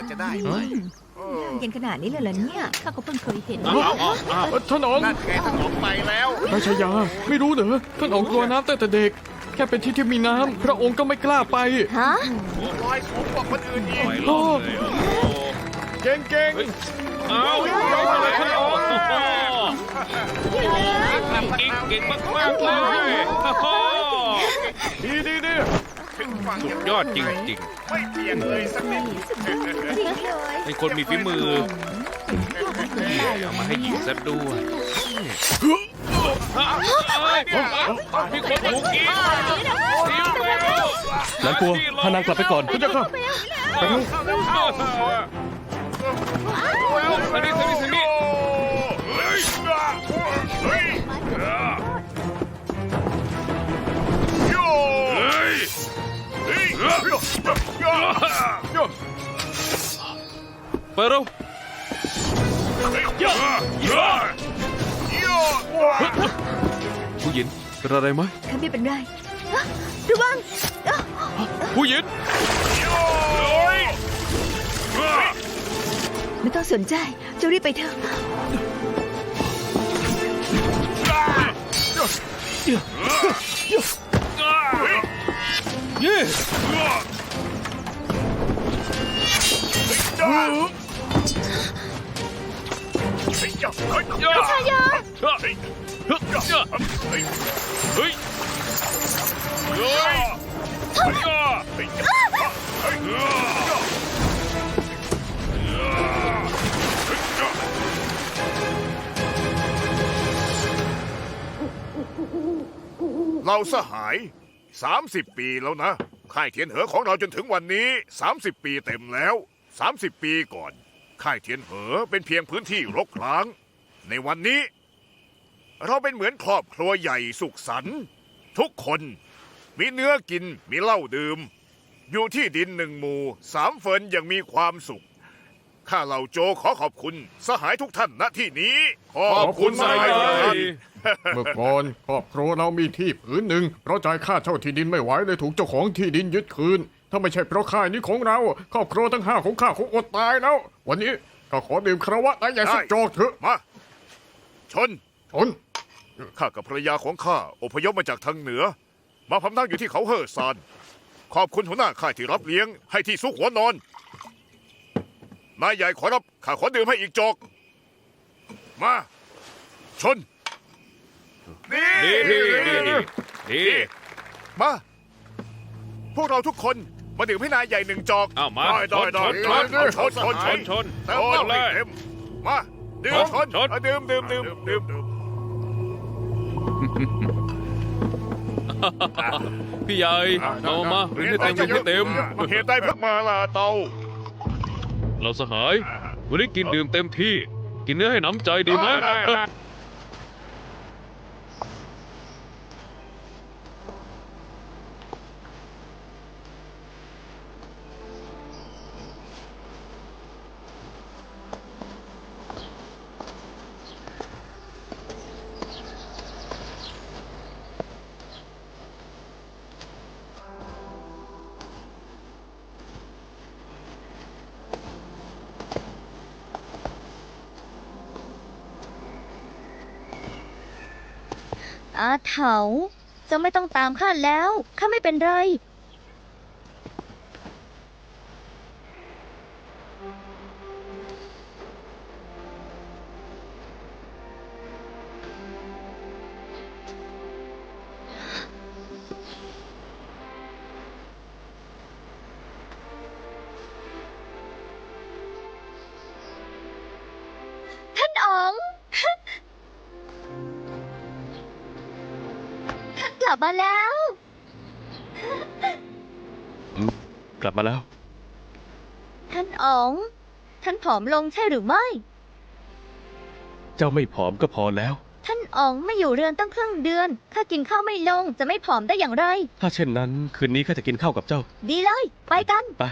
ล่ะจะได้ไหมเออเย็นขนาดนี้เลยเหรอเนี่ยข้าก็เพิ่งเคยเห็นอ้าวอ้าวอ้าวท่านอ๋องนั่นไงถนนไปแล้วราชายา ไม่รู้เหรอท่านอ๋องกลัวน้ำตั้งแต่เด็ก แค่เป็นที่ที่มีน้ำพระองค์ก็ไม่กล้าไปฮะลอยสูงกว่าคนอื่นอีกโอ้เก่งเก่งอ้าวเก่งเลยท่านอ๋องเก่งเก่งมากมากๆเลยโอ้ดีดีดี ถึงฝั่งสุดยอดจริงไม่เพียงเลยสักนิดๆเป็นคนมีฝีมือเอามาให้ยิงซะด้วยมีคนถูกยิงทีมไปแล้วนางกลัวพานางกลับไปก่อนพระเจ้าค่ะสนิทสนิทสนิทเโย่เปิดเร็วโย่โย่โย่ผู้หญิงเป็นอะไรไหมข้าไม่เป็นไรฮะระวังอ๊ะผู้หญิงไม่ต้องสนใจเจะรีบไปเถอะเย่ ย่าชายาเฮ้ยเฮ้ยเฮ้ยเราสหาย 30 ปีแล้วนะ ค่ายเทียนเหอของเราจนถึงวันนี้ 30 ปีเต็มแล้ว 30 ปีก่อน ค่ายเทียนเหอเป็นเพียงพื้นที่รกร้าง ในวันนี้ เราเป็นเหมือนครอบครัวใหญ่สุขสันต์ทุกคนมีเนื้อกินมีเหล้าดื่ม อยู่ที่ดินหนึ่งหมู่สามเฟินอย่างมีความสุข ข้าเหล่าโจขอขอบคุณสหายทุกท่านณที่นี้ ขอบคุณสหายทุกท่าน เมื่อก่อนครอบครัวเรามีที่ผืนหนึ่ง เพราะจ่ายค่าเช่าที่ดินไม่ไหวเลยถูกเจ้าของที่ดินยึดคืน ถ้าไม่ใช่เพราะค่ายนี้ของเราครอบครัวทั้งห้าของข้าคงอดตายแล้ว วันนี้ก็ขอดื่มคารวะนายใหญ่สักได้โจกเถอะมา ชน ชน ข้ากับภรรยาของข้าอพยพมาจากทางเหนือ มาพำนักอยู่ที่เขาเฮอซาน ขอบคุณหัวหน้าค่ายที่รับเลี้ยงให้ที่ซุกหัวนอน นายใหญ่ขอรับข้าขอดื่มให้อีกจอก มา ชน นี่ ดีดีดีดีดีมา พวกเราทุกคน มาดื่มให้นายใหญ่หนึ่งจอกเอามาได้ได้ชได้นชนชนชนชนชนชนเติมชเหล้านเลให้ยเต็มมาดื่มชนชนอะดื่มดื่มดื่มดื่มดื่มพี่ใหญ่เอามาเรียนให้เต็มเรียนให้เต็มเหตุใดเพิ่งมาล่ะเตาเราสหายวันนี้กินดื่มเต็มที่ กินเนื้อให้น้ำใจดีไหม อาเถาจะไม่ต้องตามข้าแล้ว ข้าไม่เป็นไร ลับมาแล้วกลับมาแล้ว ท่านอ๋อง ท่านผอมลงใช่หรือไม่ เจ้าไม่ผอมก็พอแล้ว ท่านอ๋องไม่อยู่เรือนตั้งครึ่งเดือน ข้ากินข้าวไม่ลงจะไม่ผอมได้อย่างไร ถ้าเช่นนั้นคืนนี้ข้าจะกินข้าวกับเจ้า ดีเลย ไปกัน ไป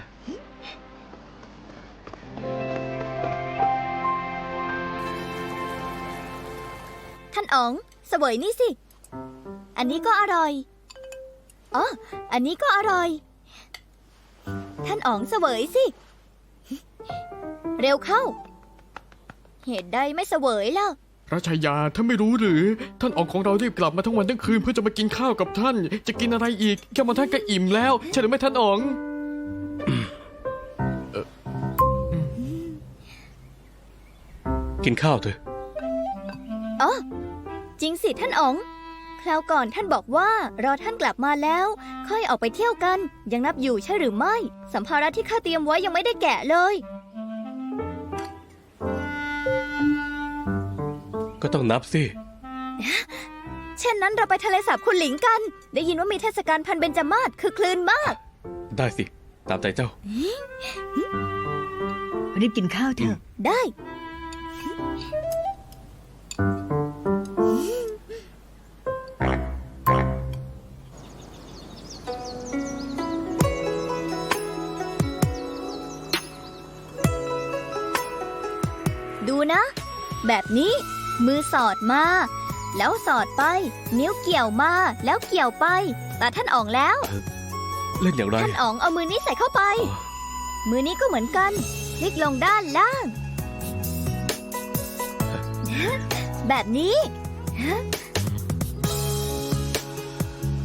ท่านอ๋องเสวยนี่สิ อันนี้ก็อร่อย อ๋อ อันนี้ก็อร่อย ท่านอ๋องเสวยสิ เร็วเข้า เหตุใดไม่เสวยล่ะ พระชายาท่านไม่รู้หรือ ท่านออกของเรารีบกลับมาทั้งวันทั้งคืนเพื่อจะมากินข้าวกับท่าน จะกินอะไรอีกแค่มาท่านก็อิ่มแล้วใช่หรือไม่ท่านอ๋องกินข้าวเถอะ อ๋อ จริงสิท่านอ๋อง คราวก่อนท่านบอกว่ารอท่านกลับมาแล้ว ค่อยออกไปเที่ยวกัน ยังนับอยู่ใช่หรือไม่ สัมภาระที่ข้าเตรียมไว้ยังไม่ได้แกะเลย ก็ต้องนับสิ เช่นนั้นเราไปทะเลสาบคุณหลิงกัน ได้ยินว่ามีเทศกาลพันเบญจมาศคือคลื่นมาก ได้สิ ตามใจเจ้า รีบกินข้าวเถอะ ได้ นะ แบบนี้ มือสอดมา แล้วสอดไป นิ้วเกี่ยวมา แล้วเกี่ยวไปตาท่านอ๋องแล้ว เล่นอย่างไร ท่านอ๋องเอามือนี้ใส่เข้าไป อ๋อ มือนี้ก็เหมือนกัน พลิกลงด้านล่าง แบบนี้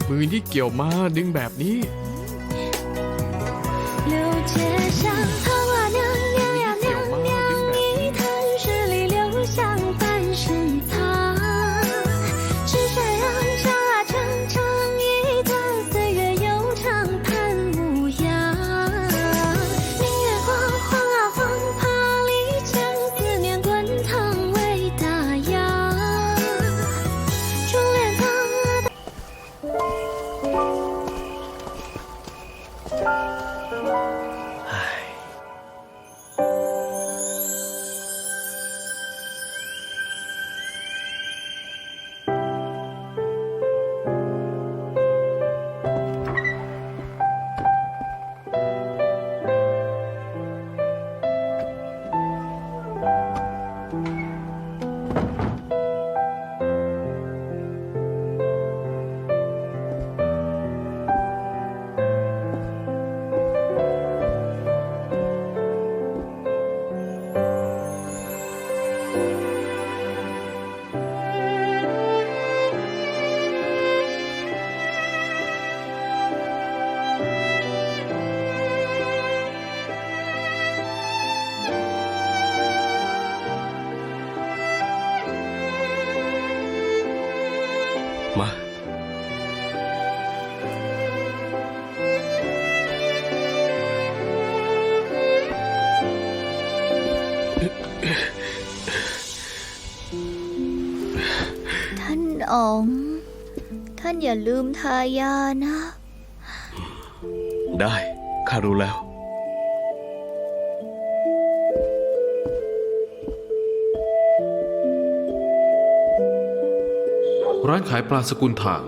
มือที่เกี่ยวมาดึงแบบนี้ 流街上， านอย่าลืมทายานะ ได้ ข้ารู้แล้ว ร้านขายปลาสกุลถาง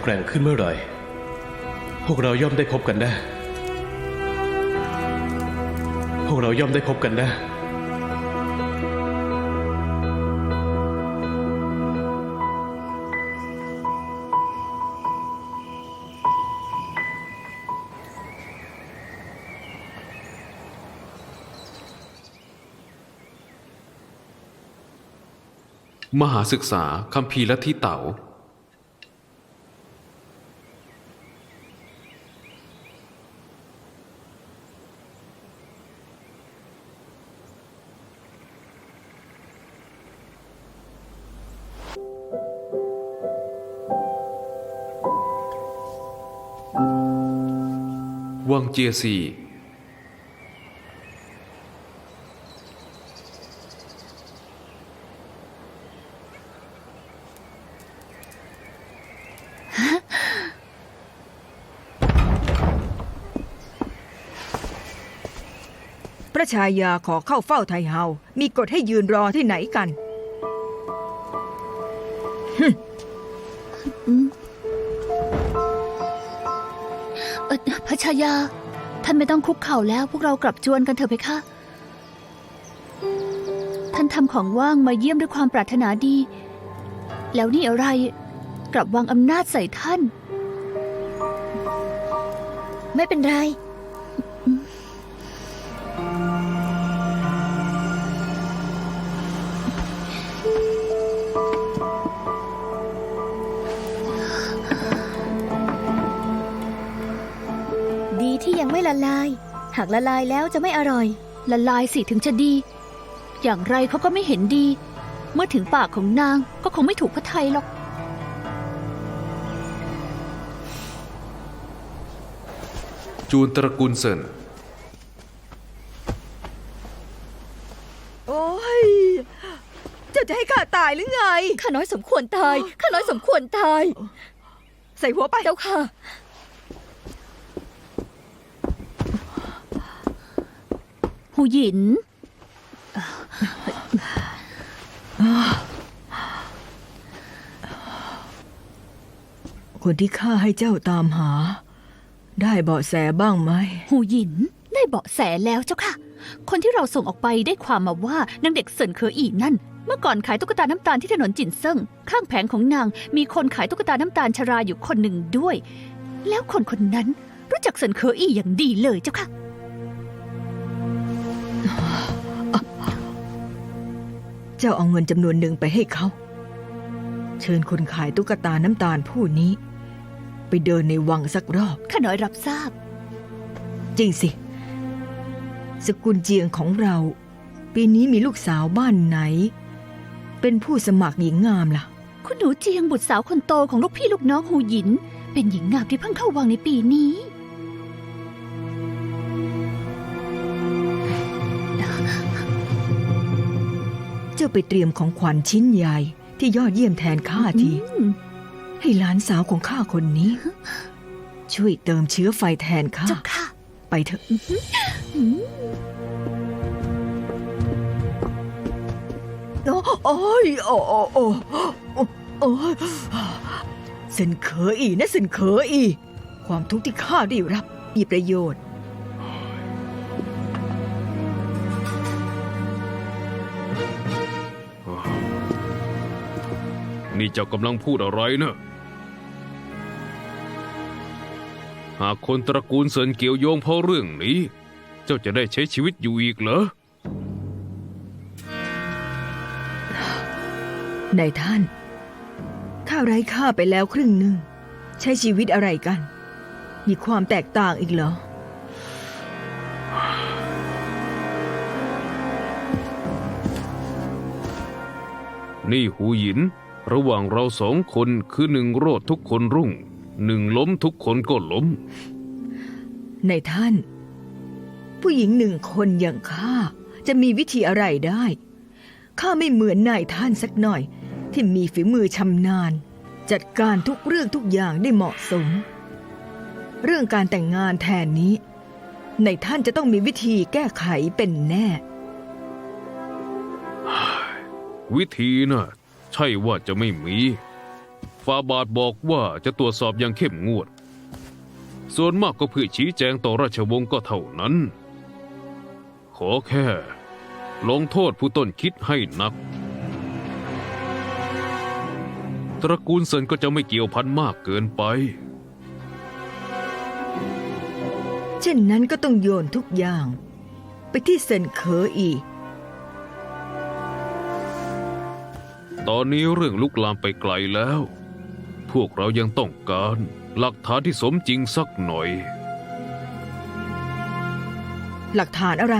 แข็งแกร่งขึ้นเมื่อไหร่ พวกเราย่อมได้พบกันแน่พวกเราย่อมได้พบกันแน่มหาศึกษาคัมภีร์ลัทธิเต๋า วังเจียซีพระชายาขอเข้าเฝ้าไทเฮา มีกฎให้ยืนรอที่ไหนกัน เออพระชายา ท่านไม่ต้องคุกเข่าแล้ว พวกเรากลับจวนกันเถอะเพคะ ท่านทำของว่างมาเยี่ยมด้วยความปรารถนาดี แล้วนี่อะไร กลับวางอำนาจใส่ท่าน ไม่เป็นไร ละลาย หากละลายแล้วจะไม่อร่อย ละลายสิถึงจะดี อย่างไรเขาก็ไม่เห็นดี เมื่อถึงปากของนางก็คงไม่ถูกพระทัยหรอก จูนตระกูลเซินโอ้ยเจ้าจะให้ข้าตายหรือไง ข้าน้อยสมควรตาย ข้าน้อยสมควรตาย ใส่หัวไป เจ้าค่ะ หูหยิน คนที่ข้าให้เจ้าตามหา ได้เบาะแสบ้างไหม หูหยินได้เบาะแสแล้วเจ้าค่ะ คนที่เราส่งออกไปได้ความมาว่านางเด็กเซินเคออีนั่น เมื่อก่อนขายตุ๊กตาน้ำตาลที่ถนนจินเซิงข้างแผงของนาง มีคนขายตุ๊กตาน้ำตาลชราอยู่คนหนึ่งด้วย แล้วคนคนนั้นรู้จักเซินเคออีอย่างดีเลยเจ้าค่ะ เจ้าเอาเงินจำนวนหนึ่งไปให้เขา เชิญคนขายตุ๊กตาน้ำตาลผู้นี้ ไปเดินในวังสักรอบ ข้าน้อยรับทราบ จริงสิ สกุลเจียงของเรา ปีนี้มีลูกสาวบ้านไหน เป็นผู้สมัครหญิงงามล่ะ คุณหนูเจียงบุตรสาวคนโตของลูกพี่ลูกน้องหูหยิน เป็นหญิงงามที่เพิ่งเข้าวังในปีนี้ จ้าไปเตรียมของขวัญชิ้นใหญ่ที่ยอดเยี่ยมแทนข้าทีอืมให้หลานสาวของข้าคนนี้ ช่วยเติมเชื้อไฟแทนข้าเจ้าค่ะไปเถอะอืมโอ้โอ้ยโอ้โอ้โอ้โอ้โอ้ยเซนเคออีนะเซนเคออี ความทุกข์ที่ข้าได้รับมีประโยชน์ นี่เจ้ากำลังพูดอะไรเนะหากคนตระกูลเซินเกี่ยวโยงเพราะเรื่องนี้ เจ้าจะได้ใช้ชีวิตอยู่อีกเหรอนายท่านข้าไร้ค่าไปแล้วครึ่งหนึ่ง ใช้ชีวิตอะไรกัน มีความแตกต่างอีกเหรอ นี่หูหยิน ระหว่างเราสองคนคือหนึ่งโรดทุกคนรุ่ง หนึ่งล้มทุกคนก็ล้มนายท่าน ผู้หญิงหนึ่งคนอย่างข้าจะมีวิธีอะไรได้ข้าไม่เหมือนนายท่านสักหน่อย ที่มีฝีมือชำนาญ จัดการทุกเรื่องทุกอย่างได้เหมาะสม เรื่องการแต่งงานแทนนี้นายท่านจะต้องมีวิธีแก้ไขเป็นแน่ วิธีน่ะ ใช่ว่าจะไม่มีฟาบาทบอกว่าจะตรวจสอบอย่างเข้มงวด ส่วนมากก็เพื่อชี้แจงต่อราชวงศ์ก็เท่านั้น ขอแค่ ลงโทษผู้ต้นคิดให้นัก ตระกูลเซินก็จะไม่เกี่ยวพันมากเกินไป เช่นนั้นก็ต้องโยนทุกอย่าง ไปที่เซนเคออี ตอนนี้เรื่องลุกลามไปไกลแล้ว พวกเรายังต้องการหลักฐานที่สมจริงสักหน่อย หลักฐานอะไร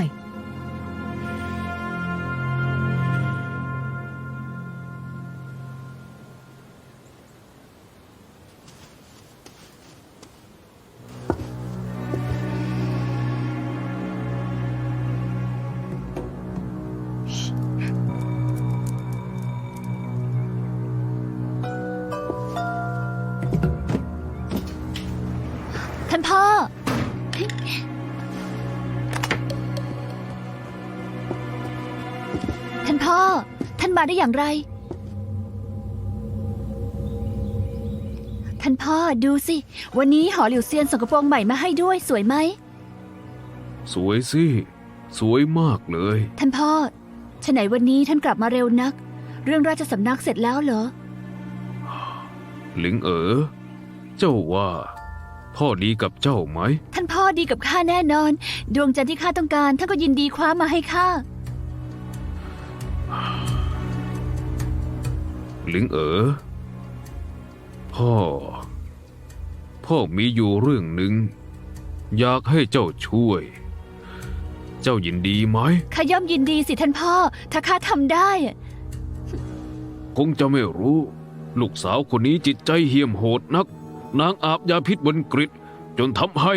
านมาได้อย่างไรานพ่อดูสิ วันนี้หอหลิวเซียนส่งกระโปรงใหม่มาให้ด้วยสวยไหม สวยสิ สวยมากเลย ท่านพ่อฉะไหนวันนี้ท่านกลับมาเร็วนัก เรื่องราชสำนักเสร็จแล้วเหรอ หลิงเอ๋อ เจ้าว่า พ่อดีกับเจ้าไหม ท่านพ่อดีกับข้าแน่นอน ดวงจันทร์ที่ข้าต้องการท่านก็ยินดีคว้ามาให้ข้า หลิงเอ๋อพ่อ พ่อมีอยู่เรื่องหนึ่ง อยากให้เจ้าช่วย เจ้ายินดีไหมข้าย่อมยินดีสิท่านพ่อ ถ้าข้าทำได้อะคงจะไม่รู้ ลูกสาวคนนี้จิตใจเหี้ยมโหดนัก นางอาบยาพิษบนกริดจนทำให้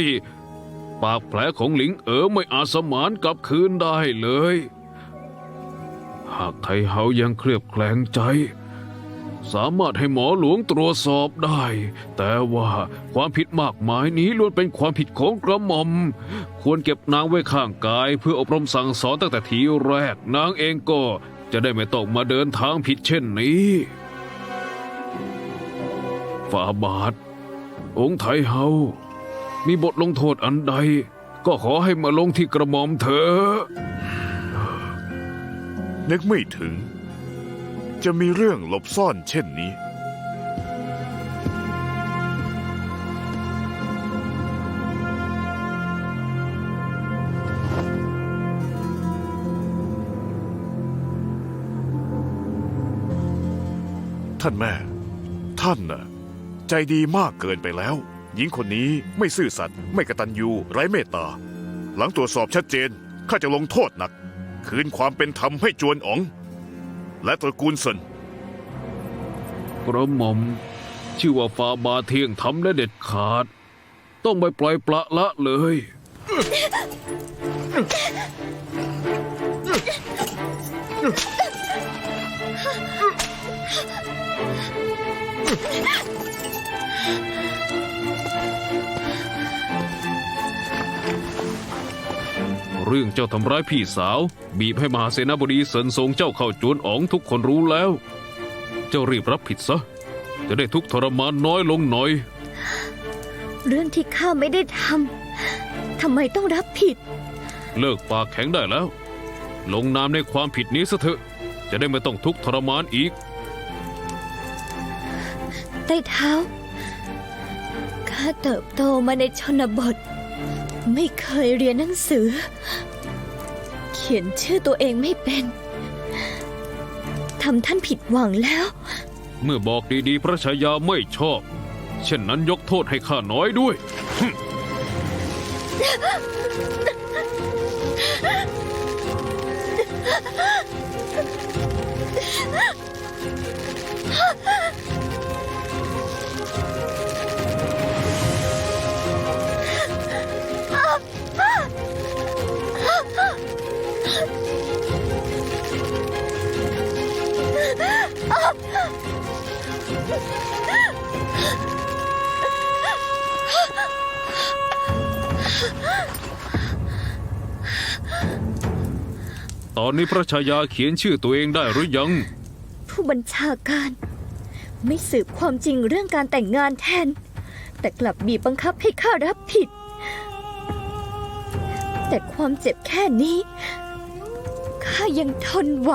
ปากแผลของหลิงเอ๋อไม่อาจสมานกลับคืนได้เลย หากไทเฮายังเคลือบแคลงใจ สามารถให้หมอหลวงตรวจสอบได้ แต่ว่าความผิดมากมายนี้ล้วนเป็นความผิดของกระหม่อม ควรเก็บนางไว้ข้างกาย เพื่ออบรมสั่งสอนตั้งแต่ทีแรกนางเองก็จะได้ไม่ต้องมาเดินทางผิดเช่นนี้ฝ่าบาท องค์ไทเฮา มีบทลงโทษอันใด ก็ขอให้มาลงที่กระหม่อมเถอะนึกไม่ถึง จะมีเรื่องหลบซ่อนเช่นนี้ ท่านแม่ ท่านน่ะ ใจดีมากเกินไปแล้ว หญิงคนนี้ไม่ซื่อสัตย์ไม่กระตันยูไร้เมตตา หลังตรวจสอบชัดเจน ข้าจะลงโทษหนัก คืนความเป็นธรรมให้จวนอ๋อง และตระกูลเซินกระหม่อมชื่อว่าฟาบาเที่ยงทำและเด็ดขาด ต้องไม่ปล่อยปละละเลย เรื่องเจ้าทำร้ายพี่สาว บีบให้มหาเสนาบดีเซินทรงเจ้าเข้าจวนอ๋องทุกคนรู้แล้ว เจ้ารีบรับผิดซะ จะได้ทุกข์ทรมานน้อยลงหน่อย เรื่องที่ข้าไม่ได้ทำทำไมต้องรับผิด เลิกปากแข็งได้แล้ว ลงนามในความผิดนี้ซะเถอะ จะได้ไม่ต้องทุกข์ทรมานอีกใต้เท้าข้าเติบโตมาในชนบท ไม่เคยเรียนหนังสือ เขียนชื่อตัวเองไม่เป็นทำท่านผิดหวังแล้ว เมื่อบอกดีๆ พระชายาไม่ชอบ เช่นนั้นยกโทษให้ข้าน้อยด้วย ตอนนี้พระชายาเขียนชื่อตัวเองได้หรือยัง ผู้บัญชาการ ไม่สืบความจริงเรื่องการแต่งงานแทน แต่กลับบีบบังคับให้ข้ารับผิด แต่ความเจ็บแค่นี้ ข้ายังทนไหว